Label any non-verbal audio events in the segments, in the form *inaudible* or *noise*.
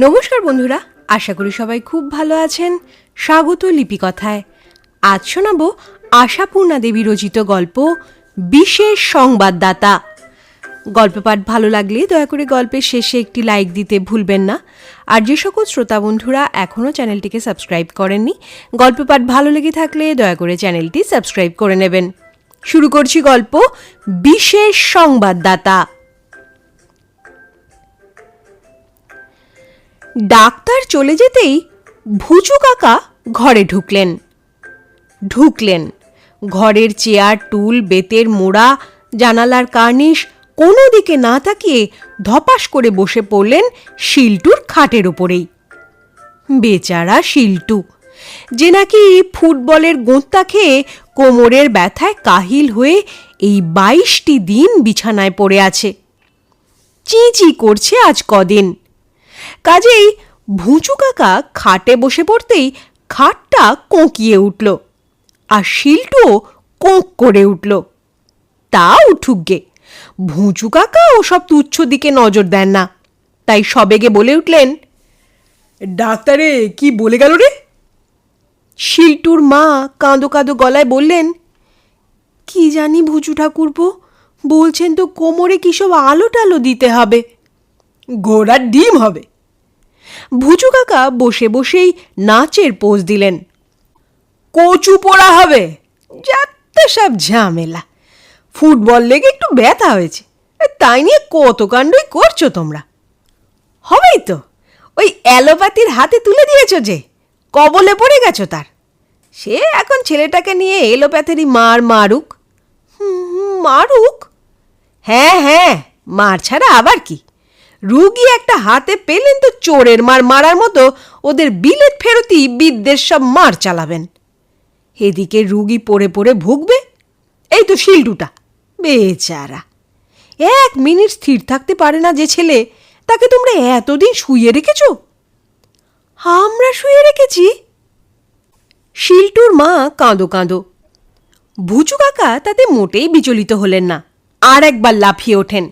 নমস্কার বন্ধুরা, আশা করি সবাই খুব ভালো আছেন। স্বাগত লিপিকথায়। আজ শোনাব আশাপূর্ণা দেবী রচিত গল্প, বিশেষ সংবাদদাতা। গল্প পাঠ ভালো লাগলে দয়া করে গল্পের শেষে একটি লাইক দিতে ভুলবেন না। আর যে সকল শ্রোতা বন্ধুরা এখনও চ্যানেলটিকে সাবস্ক্রাইব করেননি, গল্প পাঠ ভালো লেগে থাকলে দয়া করে চ্যানেলটি সাবস্ক্রাইব করে নেবেন। শুরু করছি গল্প, বিশেষ সংবাদদাতা। ডাক্তার চলে যেতেই ভুচু কাকা ঘরে ঢুকলেন। ঢুকলেন। ঘরের চেয়ার, টুল, বেতের মোড়া, জানালার কার্নিশ কোনো দিকে না তাকিয়ে ধপাস করে বসে পড়লেন শিল্টুর খাটের ওপরেই। বেচারা শিল্টু, যে নাকি ফুটবলের গোঁত্তা খেয়ে কোমরের ব্যথায় কাহিল হয়ে এই বাইশটি দিন বিছানায় পড়ে আছে। চি চি করছে আজ কদিন। কাজেই ভুঁচু কাকা খাটে বসে পড়তেই খাটটা কোঁকিয়ে উঠল আর শিল্টুও কোঁক করে উঠল। তা উঠুক গে, ভুঁচু কাকা ওসব তুচ্ছ দিকে নজর দেন না। তাই সবেগে বলে উঠলেন, ডাক্তারে, কি বলে গেল রে? শিল্টুর মা কাঁদো কাঁদো গলায় বললেন, কি জানি ভুচু ঠাকুরপো, বলছেন তো কোমরে কি সব আলো টালো দিতে হবে। ঘোড়ার ডিম হবে। ভুচু কাকা বসে বসেই নাচের পোজ দিলেন। কচু পোড়া হবে যাতে সব ঝামেলা। ফুটবল লেগে একটু ব্যথা হয়েছে তাই নিয়ে কত কাণ্ডই করছ তোমরা? হবেই তো, ওই অ্যালোপ্যাথির হাতে তুলে দিয়েছ যে, কবলে পড়ে গেছো তার। সে এখন ছেলেটাকে নিয়ে এলোপ্যাথেরই মার মারুক। মারুক? হ্যাঁ হ্যাঁ মার ছাড়া আবার কি? রুগী একটা হাতে পেলেন তো চোরের মার মারার মতো, ওদের বিলেত ফেরতি বিদ্যের সব মার চালাবেন। এদিকে রুগী পড়ে পড়ে ভুগবে, এই তো শিল্ডুটা বেচারা। এক মিনিট স্থির থাকতে পারে না যে ছেলে, তাকে তোমরা এতদিন শুয়ে রেখেছ? আমরা শুয়ে রেখেছি। শিল্টুর মা কাঁদো কাঁদো। ভুচু কাকা তাতে মোটেই বিচলিত হলেন না, আর একবার লাফিয়ে ওঠেন।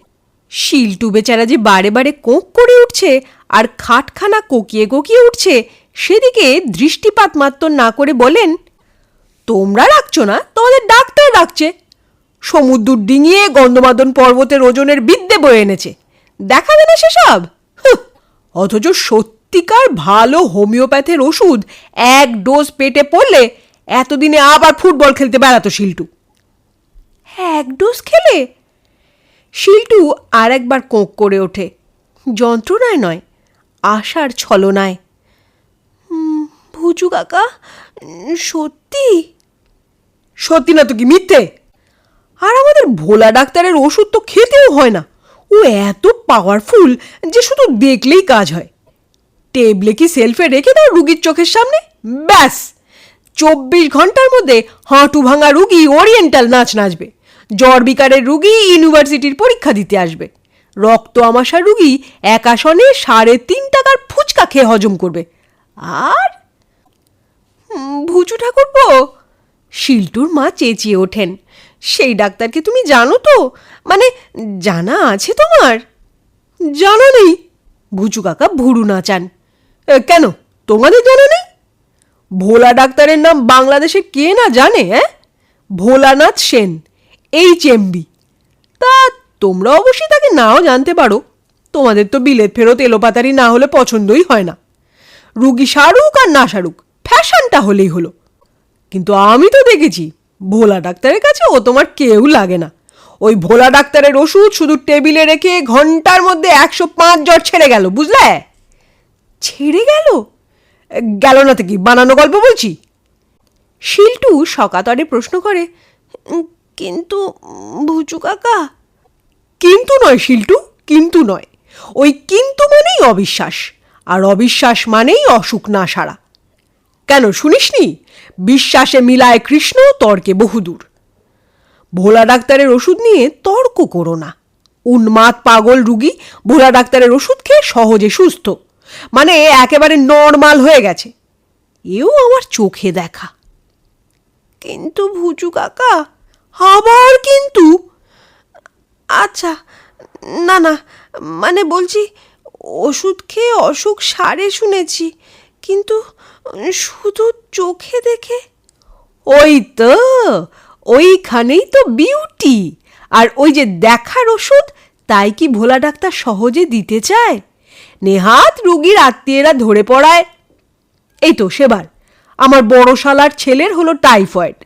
শিল্টু বেচারা যে বারে বারে কোঁক করে উঠছে আর খাটখানা কোকিয়ে কোকিয়ে উঠছে, সেদিকে দৃষ্টিপাত মাত্র না করে বলেন, তোমরা রাখছো না, তোমাদের ডাক্তার রাখছে সমুদ্র ডিঙিয়ে গন্ধমাদন পর্বতের ওজনের বিদ্যে বয়ে এনেছে। দেখাবে না সেসব? অথচ সত্যিকার ভালো হোমিওপ্যাথের ওষুধ এক ডোজ পেটে পড়লে এতদিনে আবার ফুটবল খেলতে বেড়াতো শিল্টু। এক ডোজ খেলে শিল্টু আর একবার কোঁক করে ওঠে। যন্ত্রণায় নয় আশার ছলনায়। "হুম, ভুচু কাকা সত্যি? সত্যি না তো কি মিথ্যে? আর আমাদের ভোলা ডাক্তারের ওষুধ তো খেতেও হয় না। ও এত পাওয়ারফুল যে শুধু দেখলেই কাজ হয়। টেবলে কি সেলফে রেখে দাও রুগীর চোখের সামনে? ব্যাস! চব্বিশ ঘণ্টার মধ্যে হাঁটু ভাঙা রুগী ওরিয়েন্টাল নাচ নাচবে। জ্বর বিকারের রুগী ইউনিভার্সিটির পরীক্ষা দিতে আসবে। রক্ত আমাশার রুগী এক আসনে সাড়ে তিন টাকার ফুচকা খেয়ে হজম করবে। আর? "হুম, ভুচু ঠাকুরপো শিল্টুর মা চেঁচিয়ে ওঠেন। সেই ডাক্তারকে তুমি জানো তো? মানে জানা আছে তোমার? জানা নেই। ভুচু কাকা ভুরু নাচান। "এ, কেন? তোমাদের জানা নেই? ভোলা ডাক্তারের নাম বাংলাদেশে কে না জানে হ্যাঁ ভোলানাথ সেন। এইচ এমবি তা তোমরা অবশ্যই তাকে নাও জানতে পারো। তোমাদের তো বিলেত ফেরত এলোপাতারি না হলে পছন্দই হয় না। রুগী শাহরুখ আর না শাহরুখ ফ্যাশনটা হলেই হলো। কিন্তু আমি তো দেখেছি ভোলা ডাক্তারের কাছে ও তোমার কেউ লাগে না। ওই ভোলা ডাক্তারের ওষুধ শুধু টেবিলে রেখে ঘণ্টার মধ্যে একশো পাঁচ জ্বর ছেড়ে গেল বুঝলে? ছেড়ে গেল? গেল না তো কি? বানানো গল্প বলছি? শিল্টু সকাতরে প্রশ্ন করে "উম, কিন্তু ভুচু কাকা? কিন্তু নয় শিল্টু কিন্তু নয়। ওই কিন্তু মানেই অবিশ্বাস আর অবিশ্বাস মানেই অসুখ না সারা। কেন শুনিসনি? বিশ্বাসে মিলায় কৃষ্ণ তর্কে বহুদূর। ভোলা ডাক্তারের ওষুধ নিয়ে তর্ক করো না। উন্মাদ পাগল রুগী ভোলা ডাক্তারের ওষুধ খেয়ে সহজে সুস্থ। মানে একেবারে নর্মাল হয়ে গেছে। এও আমার চোখে দেখা। কিন্তু ভুচু কাকা আবার কিন্তু? আচ্ছা না না মানে বলছি ওষুধ খেয়ে অসুখ সারে শুনেছি, কিন্তু শুধু চোখে দেখে? ওই তো, ওইখানেই তো বিউটি, আর ওই যে দেখার ওষুধ, তাই কি ভোলা ডাক্তার সহজে দিতে চায়? নেহাত রুগীর আত্মীয়রা ধরে পড়ায়। এই তো, সেবার, আমার বড় শালার ছেলের হলো টাইফয়েড,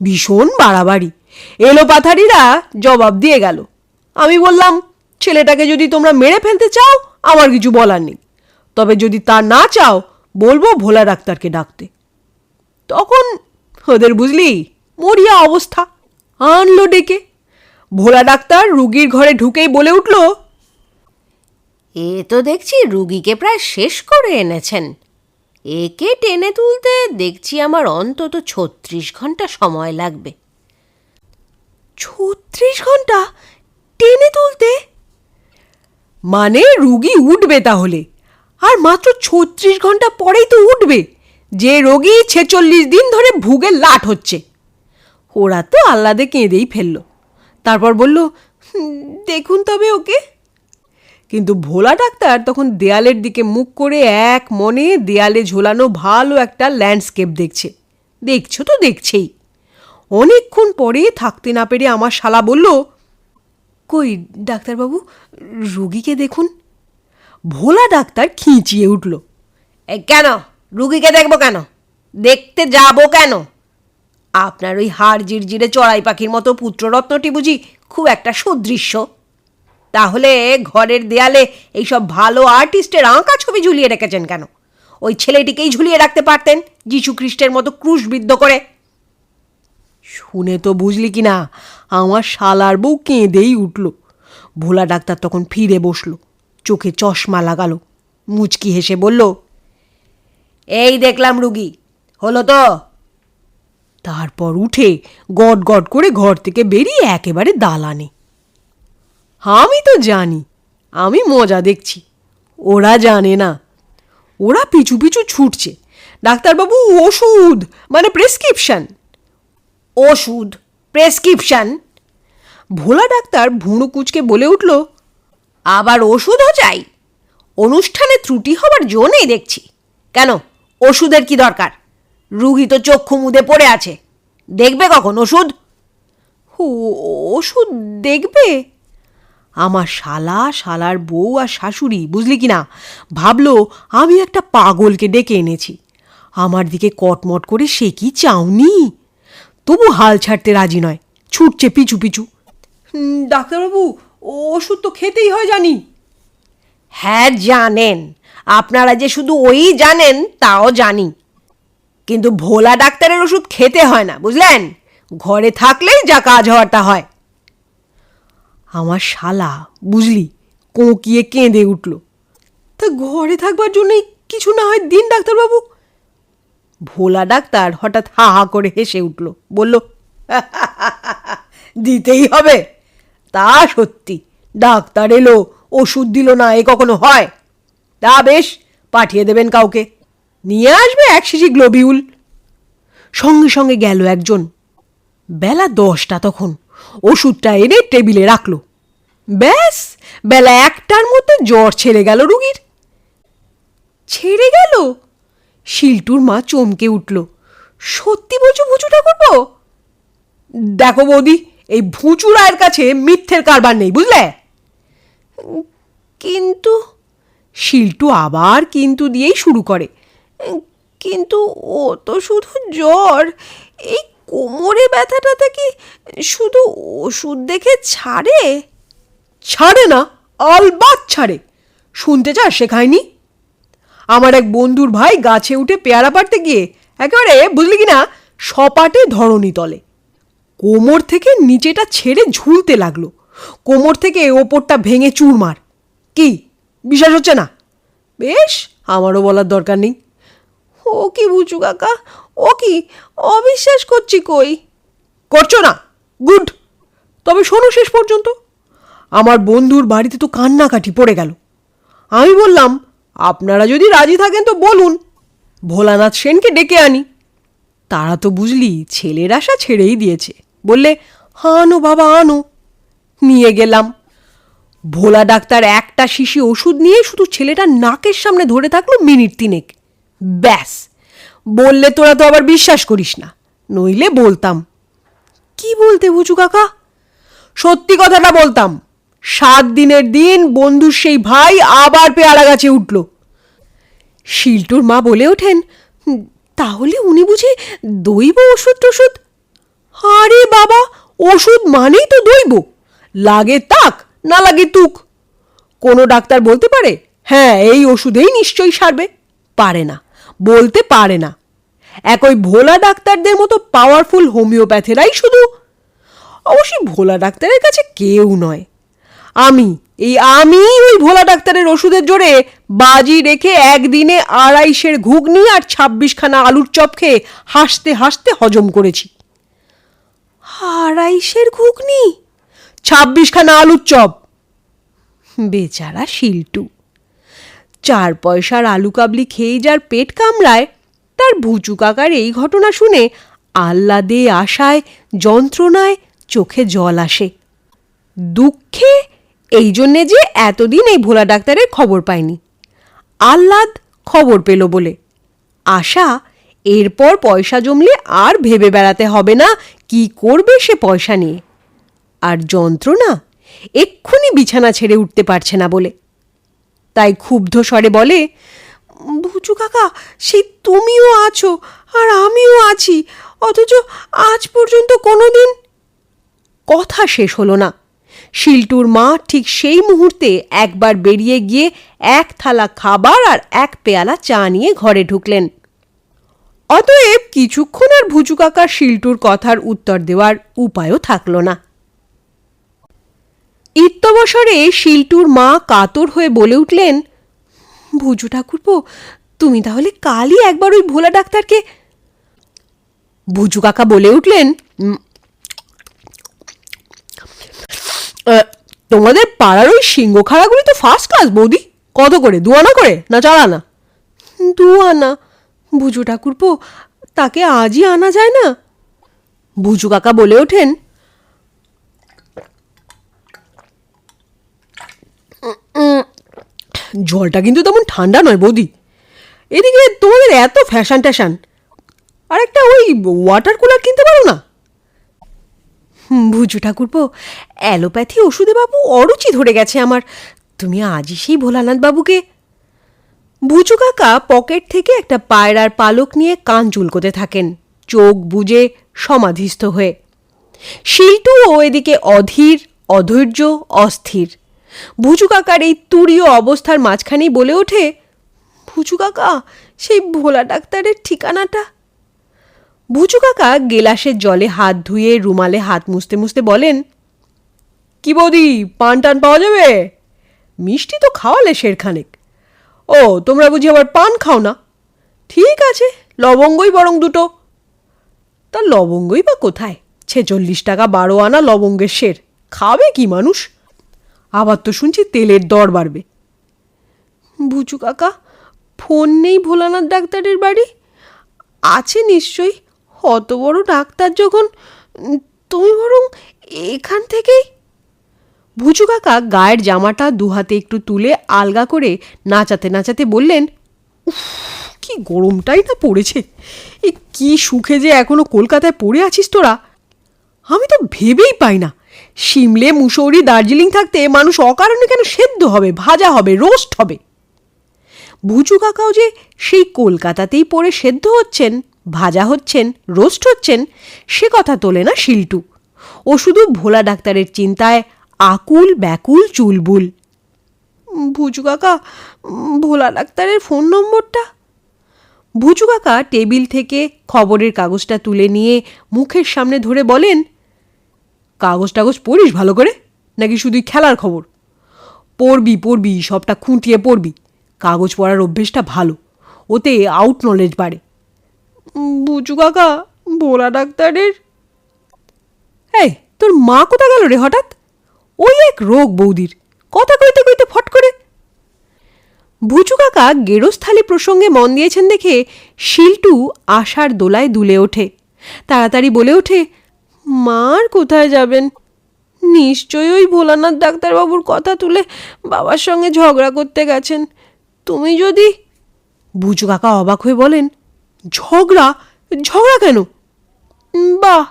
ভীষণ বাড়াবাড়ি এলো পাথারিরা জবাব দিয়ে গেল। আমি বললাম, ছেলেটাকে যদি তোমরা মেরে ফেলতে চাও, আমার কিছু বলার নেই। তবে যদি তা না চাও, বলব ভোলা ডাক্তারকে ডাকতে। তখন ওদের বুঝলি, মরিয়া অবস্থা। আনলো ডেকে। ভোলা ডাক্তার রুগীর ঘরে ঢুকেই বলে উঠল, এ তো দেখছি রুগীকে প্রায় শেষ করে এনেছেন। একে টেনে তুলতে দেখছি আমার অন্তত ছত্রিশ ঘণ্টা সময় লাগবে। ছত্রিশ ঘণ্টা টেনে তুলতে? মানে রুগী উঠবে তাহলে। আর মাত্র ছত্রিশ ঘণ্টা পরেই তো উঠবে, যে রোগী ছেচল্লিশ দিন ধরে ভুগে লাট হচ্ছে। ওরা তো আহ্লাদে কেঁদেই ফেলল। তারপর বলল দেখুন তবে ওকে। কিন্তু ভোলা ডাক্তার তখন দেয়ালের দিকে মুখ করে এক মনে দেয়ালে ঝোলানো ভালো একটা ল্যান্ডস্কেপ দেখছে। দেখছ তো দেখছেই। অনেকক্ষণ পরে থাকতে না পেরে আমার শালা বলল, কই ডাক্তারবাবু, রুগীকে দেখুন। ভোলা ডাক্তার খিঁচিয়ে উঠল কেন? রুগীকে দেখব কেন? দেখতে যাব কেন? আপনার ওই হাড় জিরজিরে চড়াই পাখির মতো পুত্ররত্নটি বুঝি খুব একটা সুদৃশ্য। তাহলে ঘরের দেয়ালে এইসব ভালো আর্টিস্টের আঁকা ছবি ঝুলিয়ে রেখেছেন কেন? ওই ছেলেটিকেই ঝুলিয়ে রাখতে পারতেন যীশু খ্রিস্টের মতো ক্রুশবিদ্ধ করে। শুনে তো বুঝলি কি না আমার শালার বউ কেঁদেই উঠল। ভোলা ডাক্তার তখন ফিরে বসল, চোখে চশমা লাগালো, মুচকি হেসে বলল, এই দেখলাম রুগী, হলো তো? তারপর উঠে গট গট করে ঘর থেকে বেরিয়ে একেবারে দালানে। আমি তো জানি, আমি মজা দেখছি, ওরা জানে না। ওরা পিছু পিছু ছুটছে। ডাক্তারবাবু ওষুধ মানে প্রেসক্রিপশন। ওষুধ প্রেসক্রিপশন ভোলা ডাক্তার ভুঁড়ো কুচকে বলে উঠল, আবার ওষুধও চাই। অনুষ্ঠানে ত্রুটি হবার জো নেই দেখছি। কেন? ওষুধের কি দরকার? রুগী তো চক্ষু মুদে পড়ে আছে। দেখবে কখন ওষুধ? ও ওষুধ দেখবে। আমার শালা, শালার বউ আর শাশুড়ি, বুঝলি কি না? ভাবলো, আমি একটা পাগলকে ডেকে এনেছি। আমার দিকে কটমট করে সে কি চাওনি? তবু হাল ছাড়তে রাজি নয়। ছুটছে পিছু পিছু। "হুম, ডাক্তারবাবু ওষুধ তো খেতেই হয় জানি। হ্যাঁ জানেন। আপনারা যে শুধু ওই জানেন তাও জানি। কিন্তু ভোলা ডাক্তারের ওষুধ খেতে হয় না বুঝলেন? ঘরে থাকলেই যা কাজ হওয়ার তা হয়। আমার শালা বুঝলি কোঁকিয়ে কেঁদে উঠল। তা ঘরে থাকবার জন্যই কিছু না হয় দিন ডাক্তারবাবু। ভোলা ডাক্তার হঠাৎ হা হা করে হেসে উঠল, বলল, *laughs* দিতেই হবে। তা সত্যি, ডাক্তার এলো, ওষুধ দিল না, এ কখনো হয়? তা বেশ, পাঠিয়ে দেবেন কাউকে। নিয়ে আসবে এক শিশি গ্লোবিউল। সঙ্গে সঙ্গে গেল একজন। বেলা দশটা তখন, ওষুধটা এনে টেবিলে রাখল। ব্যাস, বেলা একটার মধ্যে জ্বর ছেড়ে গেল রুগীর। ছেড়ে গেল? শিলটুর মা চমকে উঠল। সত্যি বলছো ভুচুটা করব দেখো বৌদি, এই ভুচু রায়ের কাছে মিথ্যের কারবার নেই, বুঝলে? কিন্তু শিল্টু আবার কিন্তু দিয়েই শুরু করে। কিন্তু ও তো শুধু জ্বর, এই কোমরে ব্যথাটাতে কি শুধু ওষুধ দেখে ছাড়ে? ছাড়ে না অলবাত ছাড়ে। শুনতে চাস শেখায়নি? আমার এক বন্ধুর ভাই গাছে উঠে পেয়ারা পাড়তে গিয়ে একেবারে বুঝলি কি না সপাটে ধরণী তলে। কোমর থেকে নিচেটা ছেড়ে ঝুলতে লাগল। কোমর থেকে ওপরটা ভেঙে চুরমার। কি? বিশ্বাস হচ্ছে না? বেশ, আমারও বলার দরকার নেই। ও কি বুঝু কাকা? ও কি অবিশ্বাস করছি কই? করছ না? গুড। তবে শোনো শেষ পর্যন্ত। আমার বন্ধুর বাড়িতে তো কান্নাকাটি পড়ে গেল। আমি বললাম আপনারা যদি রাজি থাকেন তো বলুন। ভোলানাথ সেনকে ডেকে আনি। তারা তো বুঝলি, ছেলের আশা ছেড়েই দিয়েছে। বললে, আনো বাবা, আনো। নিয়ে গেলাম। ভোলা ডাক্তার একটা শিশি ওষুধ নিয়ে শুধু ছেলেটা নাকের সামনে ধরে থাকল মিনিট তিনেক। ব্যাস। বললে, তোরা তো আবার বিশ্বাস করিস না। নইলে বলতাম। কি বলতে বুঝু কাকা? সত্যি কথাটা বলতাম। সাত দিনের দিন বন্ধুর সেই ভাই আবার পেয়ারা গাছে উঠল। শিল্টুর মা বলে ওঠেন, তাহলে উনি বুঝি দৈব ওষুধ টষুধ আরে বাবা, ওষুধ মানেই তো দৈব, লাগে তাক, না লাগে তুক। কোনো ডাক্তার বলতে পারে হ্যাঁ এই ওষুধেই নিশ্চয়ই সারবে। পারে না, বলতে পারে না। এক ওই ভোলা ডাক্তারদের মতো পাওয়ারফুল হোমিওপ্যাথেরাই শুধু। অবশ্যই ভোলা ডাক্তারের কাছে কেউ নয় আমি, এই আমি ওই ভোলা ডাক্তারের ওষুধের জোরে বাজি রেখে একদিনে আড়াইশের ঘুগনি আর ছাব্বিশখানা আলুর চপ খেয়ে হাসতে হাসতে হজম করেছি। আড়াইশের ঘুগনি? ছাব্বিশখানা আলুর চপ? বেচারা শিল্টু। চার পয়সার আলু কাবলি খেয়ে যার পেট কামড়ায়, তার ভুচু কাকার এই ঘটনা শুনে আহ্লাদে আশায়, যন্ত্রণায় চোখে জল আসে। দুঃখে এই জন্যে যে এতদিন এই ভোলা ডাক্তারের খবর পায়নি আহ্লাদ খবর পেল বলে। আশা, এরপর পয়সা জমলে আর ভেবে বেড়াতে হবে না কি করবে সে পয়সা নিয়ে। আর যন্ত্রণা এক্ষুনি বিছানা ছেড়ে উঠতে পারছে না বলে। তাই ক্ষুব্ধ স্বরে বলে ভুচু কাকা সেই তুমিও আছো আর আমিও আছি, অথচ আজ পর্যন্ত কোনোদিন কথা শেষ হলো না। শিল্টুর মা ঠিক সেই মুহূর্তে একবার বেরিয়ে গিয়ে এক থালা খাবার আর এক পেয়ালা চা নিয়ে ঘরে ঢুকলেন। অতএব কিছুক্ষণ আর ভুচু কাকার শিল্টুর কথার উত্তর দেওয়ার উপায়ও থাকল না। ইত্যবসরে শিল্টুর মা কাতর হয়ে বলে উঠলেন, ভুজু ঠাকুরপো, তুমি তাহলে কালই একবার ওই ভোলা ডাক্তারকে? ভুজু কাকা বলে উঠলেন তোমাদের পাড়ার ওই সিংহখাড়াগুলি তো ফার্স্ট ক্লাস বৌদি। কত করে? দুয়ানা করে না চার আনা দুয়ানা ভুজু ঠাকুরপো, তাকে আজই আনা যায় না? ভুজু কাকা বলে ওঠেন। জলটা কিন্তু তেমন ঠান্ডা নয়, বৌদি। এদিকে তোমাদের এত ফ্যাশন ট্যাশান আর একটা ওই ওয়াটার কুলার কিনতে পারো না? ভুজু ঠাকুরপো, অ্যালোপ্যাথি ওষুধে বাবু অরুচি ধরে গেছে আমার। তুমি আজই সেই ভোলানাথ বাবুকে। ভুজু কাকা পকেট থেকে একটা পায়রার পালক নিয়ে কান চুলকোতে থাকেন। চোখ বুজে সমাধিস্থ হয়ে। শিল্টু ও এদিকে অধীর, অধৈর্য, অস্থির। ভুজু কাকার এই তুরীয় অবস্থার মাঝখানেই বলে ওঠে, ভুজু কাকা, সেই ভোলা ডাক্তারের ঠিকানাটা? ভুজু কাকা গেলাসের জলে হাত ধুয়ে রুমালে হাত মুছতে মুছতে বলেন, কি বৌদি পান টান পাওয়া যাবে? মিষ্টি তো খাওয়ালে শেরখানেক ও, তোমরা বুঝি আবার পান খাও না? ঠিক আছে, লবঙ্গই বরং দুটো। তা লবঙ্গই বা কোথায়? ছেচল্লিশ টাকা বারো আনা লবঙ্গের শের, খাবে কি মানুষ? আবার তো শুনছি তেলের দর বাড়বে। বুচু কাকা, ফোন নেই ভোলানাথ ডাক্তারের বাড়ি? আছে নিশ্চয়ই অত বড় ডাক্তার যখন তুমি বরং এখান থেকেই। ভুচু কাকা গায়ের জামাটা দুহাতে একটু তুলে আলগা করে নাচাতে নাচাতে বললেন কি গরমটাই না পড়েছে। এ কি সুখে যে এখনও কলকাতায় পড়ে আছিস তোরা। আমি তো ভেবেই পাই না। সিমলে মুসৌরি, দার্জিলিং থাকতে মানুষ অকারণে কেন সেদ্ধ হবে, ভাজা হবে, রোস্ট হবে? ভুচু কাকাও যে সেই কলকাতাতেই পড়ে সেদ্ধ হচ্ছেন ভাজা হচ্ছেন, রোস্ট হচ্ছেন, সে কথা তোলে না শিল্টু। ও শুধু ভোলা ডাক্তারের চিন্তায় আকুল ব্যাকুল চুলবুল। ভুচু কাকা, ভোলা ডাক্তারের ফোন নম্বরটা? ভুচু কাকা টেবিল থেকে খবরের কাগজটা তুলে নিয়ে মুখের সামনে ধরে বলেন, কাগজ টাগজ পড়িস ভালো করে? নাকি শুধুই খেলার খবর? পড়বি পড়বি, সবটা খুঁটিয়ে পড়বি। কাগজ পড়ার অভ্যেসটা ভালো। ওতে আউট নলেজ বাড়ে। বুচু কাকা, ভোলা ডাক্তারের। এই, তোর মা কোথা গেল রে হঠাৎ? ওই এক রোগ বৌদির, কথা কইতে কইতে ফট করে। ভুচু কাকা গেরস্থালি প্রসঙ্গে মন দিয়েছেন দেখে শিল্টু আশার দোলায় দুলে ওঠে। তাড়াতাড়ি বলে ওঠে, মার কোথায় যাবেন? নিশ্চয়ই ওই ভোলানাথ ডাক্তারবাবুর কথা তুলে বাবার সঙ্গে ঝগড়া করতে গেছেন। তুমি যদি বুচু কাকা অবাক হয়ে বলেন ঝগড়া? ঝগড়া কেন? বাহ,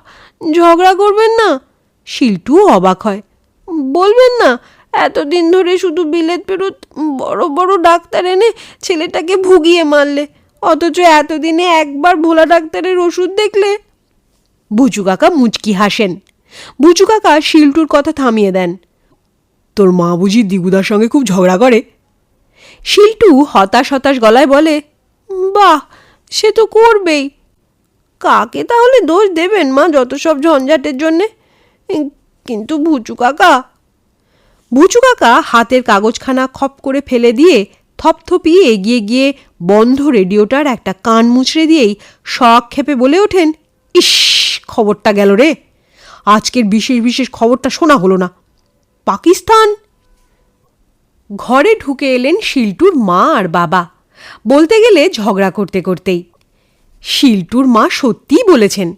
ঝগড়া করবেন না। শিল্টুও অবাক হয়। বলবেন না, এতদিন ধরে শুধু বিলেত পেরত বড় বড় ডাক্তার এনে ছেলেটাকে ভুগিয়ে মারলে, অথচ এতদিনে একবার ভোলা ডাক্তারের ওষুধ দেখলে। বুচু কাকা মুচকি হাসেন। বুচু কাকা শিল্টুর কথা থামিয়ে দেন। তোর মা বুঝি দিগুদার সঙ্গে খুব ঝগড়া করে? শিল্টু হতাশ হতাশ গলায় বলে, বাহ সে তো করবেই। কাকে তাহলে দোষ দেবেন মা যত সব ঝঞ্ঝাটের জন্যে? কিন্তু ভুচু কাকা। বুচু কাকা হাতের কাগজখানা খপ করে ফেলে দিয়ে থপথপিয়ে এগিয়ে গিয়ে বন্ধ রেডিওটার একটা কান মুচড়ে দিয়েই খেপে বলে ওঠেন, ইস, খবরটা গেল রে। আজকের বিশেষ বিশেষ খবরটা শোনা হলো না। পাকিস্তান? ঘরে ঢুকে এলেন শিল্টুর মা আর বাবা। বলতে গেলে ঝগড়া করতে করতেই। শিল্টুর মা সত্যিই বলেছেন,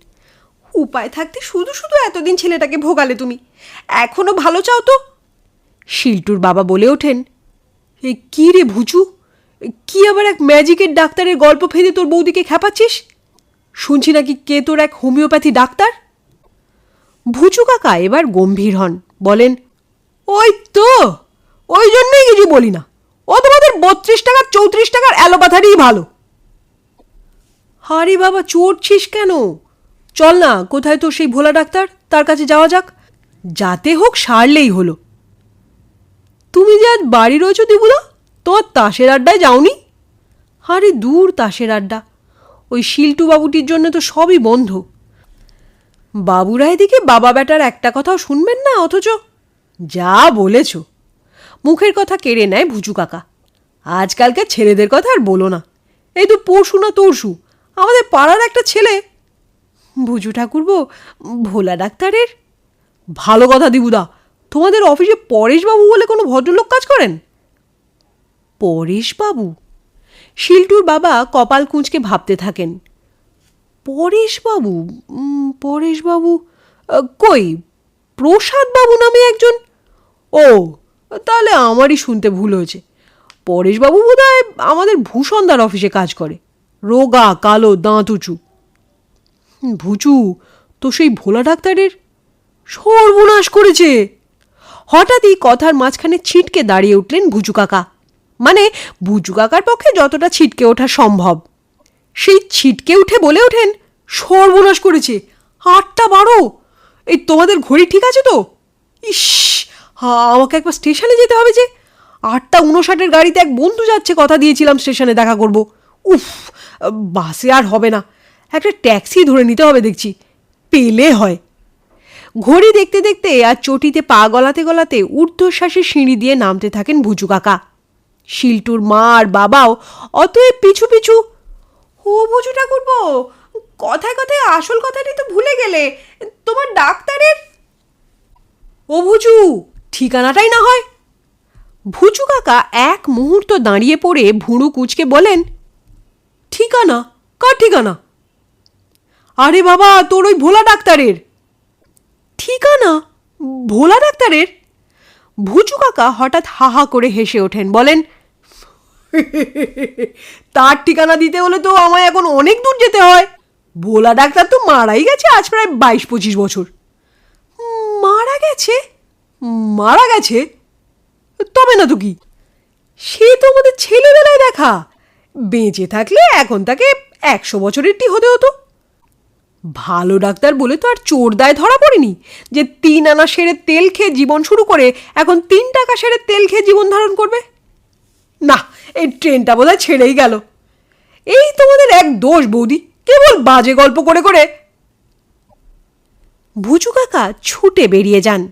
উপায় থাকতে শুধু শুধু এতদিন ছেলেটাকে ভোগালে তুমি, এখনও ভালো চাও তো? শিল্টুর বাবা বলে ওঠেন, এ কি রে ভুচু কি আবার এক ম্যাজিকের ডাক্তারের গল্প ফেঁদে তোর বৌদিকে খেপাচ্ছিস শুনছি নাকি কে তোর এক হোমিওপ্যাথি ডাক্তার? ভুচু কাকা এবার গম্ভীর হন, বলেন, ওই তো, ওই জন্যই কিছু বলি না। ও তোমাদের বত্রিশ টাকার, চৌত্রিশ টাকার অ্যালোপ্যাথারই ভালো। হারে বাবা, চড়ছিস কেন? চল না, কোথায় তোর সেই ভোলা ডাক্তার? তার কাছে যাওয়া যাক। যাতে হোক সারলেই হলো। তুমি যে আজ বাড়ি রয়েছো দিবুলা তোমার তাসের আড্ডায় যাওনি? আরে দূর তাসের আড্ডা। ওই শিল্টু বাবুটির জন্য তো সবই বন্ধ। বাবুরা এদিকে বাবা বেটার একটা কথাও শুনবেন না, অথচ যা বলেছ। মুখের কথা কেড়ে নেয় ভুজু কাকা। আজকালকার ছেলেদের কথা আর বলো না। এই তো পরশু না তরশু, আমাদের পাড়ার একটা ছেলে। ভুজু ঠাকুরবো ভোলা ডাক্তারের? ভালো কথা দিবুদা, তোমাদের অফিসে পরেশবাবু বলে কোনো ভদ্রলোক কাজ করেন? পরেশবাবু? শিল্টুর বাবা কপাল কুঁচকে ভাবতে থাকেন। পরেশবাবু? পরেশবাবু কই? প্রসাদবাবু নামে একজন? ও তাহলে আমারই শুনতে ভুল হয়েছে। পরেশবাবু বোধ হয় আমাদের ভূষণদার অফিসে কাজ করে। রোগা, কালো, দাঁত উঁচু। ভুচু, তো সেই ভোলা ডাক্তারের সর্বনাশ করেছে। হঠাৎই কথার মাঝখানে ছিটকে দাঁড়িয়ে উঠলেন ভুচু কাকা। মানে ভুচু কাকার পক্ষে যতটা ছিটকে ওঠা সম্ভব। সেই ছিটকে উঠে বলে ওঠেন, সর্বনাশ করেছে। আটটা বারো? এই তোমাদের ঘড়ি ঠিক আছে তো? ইস আমাকে একবার স্টেশনে যেতে হবে যে। আটটা উনষাটের গাড়িতে এক বন্ধু যাচ্ছে, কথা দিয়েছিলাম স্টেশনে দেখা করব। উফ, বাসে আর হবে না। একটা ট্যাক্সি ধরে নিতে হবে দেখছি। পেলে হয়। ঘড়ি দেখতে দেখতে আর চটিতে পা গলাতে গলাতে ঊর্ধ্বশ্বাসে সিঁড়ি দিয়ে নামতে থাকেন ভুজু কাকা। শিল্টুর মা আর বাবাও অতএব পিছু পিছু, ও ভুজু ঠাকুরবো কথায় কথায় আসল কথাটি তো ভুলে গেলে, তোমার ডাক্তারের? ও ভুচু ঠিকানাটাই না হয়। ভুচু কাকা এক মুহূর্ত দাঁড়িয়ে পড়ে ভুঁড়ু কুচকে বলেন, ঠিকানা? কার ঠিকানা? আরে বাবা, তোর ওই ভোলা ডাক্তারের। ঠিকানা? ভোলা ডাক্তারের? ভুচু কাকা হঠাৎ হাহা করে হেসে ওঠেন, বলেন *laughs* তার ঠিকানা দিতে হলে তো আমায় এখন অনেক দূর যেতে হয়। ভোলা ডাক্তার তো মারাই গেছে আজ প্রায় বাইশ পঁচিশ বছর। মারা গেছে? মারা গেছে? তবে না তো কি? সে তো আমাদের ছেলেবেলায় দেখা। বেঁচে থাকলে এখন তাকে একশো বছরেরটি হতে হতো। ভালো ডাক্তার বলে তো আর চোরদায় ধরা পড়েনি যে তিন আনা সেরে তেল খেয়ে জীবন শুরু করে এখন তিন টাকা সেরে তেল খেয়ে জীবন ধারণ করবে? না, এই ট্রেনটা বোধহয় ছেড়েই গেল। এই তোমাদের এক দোষ বৌদি, কেবল বাজে গল্প করে করে। ভুচু কাকা ছুটে বেরিয়ে যান।